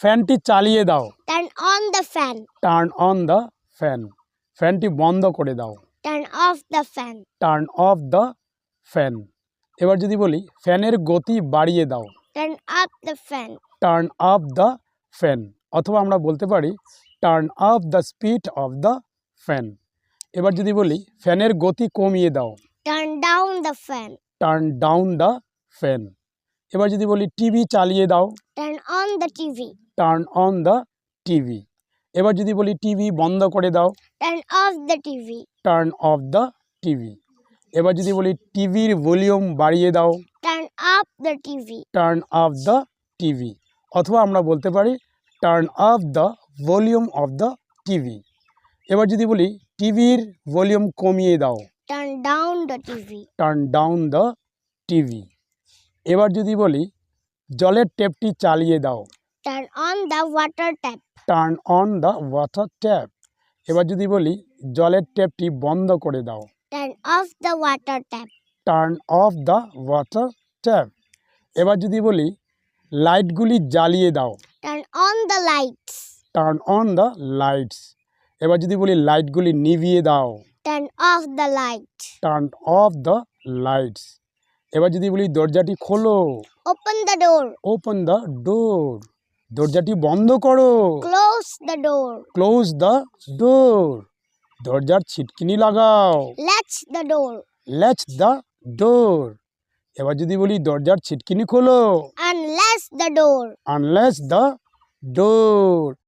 ফ্যানটি চালিয়ে দাও Turn on the fan. Turn on the fan ফ্যানটি বন্ধ করে দাও Turn off the fan. Turn off the fan এবার যদি বলি ফ্যানের গতি বাড়িয়ে দাও Turn up the fan. Turn up the fan অথবা আমরা বলতে পারি turn up the speed of the fan এবার যদি বলি ফ্যানের গতি কমিয়ে দাও Turn down the fan. Turn down the fan এবার যদি বলি টিভি চালিয়ে দাও Turn on the TV. Turn on the TV এবার যদি বলি টিভি বন্ধ করে দাও। Turn off the TV. Turn off the TV এবার যদি বলি টিভির ভলিউম বাড়িয়ে দাও। Turn up the TV. Turn off the TV অথবা আমরা বলতে পারি turn off the volume of the TV এবার যদি বলি টিভির ভলিউম কমিয়ে দাও। Turn down the TV. Turn down the TV এবার যদি বলি জলের টেপটি চালিয়ে দাও। Turn on the water tap. Turn on the water tap এবার যদি বলি জলের ট্যাপটি বন্ধ করে দাও। Turn off the water tap. Turn off the water tap এবার যদি বলি লাইটগুলি জ্বালিয়ে দাও। Turn on the lights. Turn on the lights এবার যদি বলি লাইটগুলি নিভিয়ে দাও। Turn off the light. Turn off the lights এবার যদি বলি দরজাটি খোলো। Open the door open the door দরজাটি বন্ধ করো। Close the door close the door দরজার ছিটকিনি লাগাও। Latch the door latch the door এবার যদি বলি দরজার ছিটকিনি খোলো। Unlatch the door unlatch the door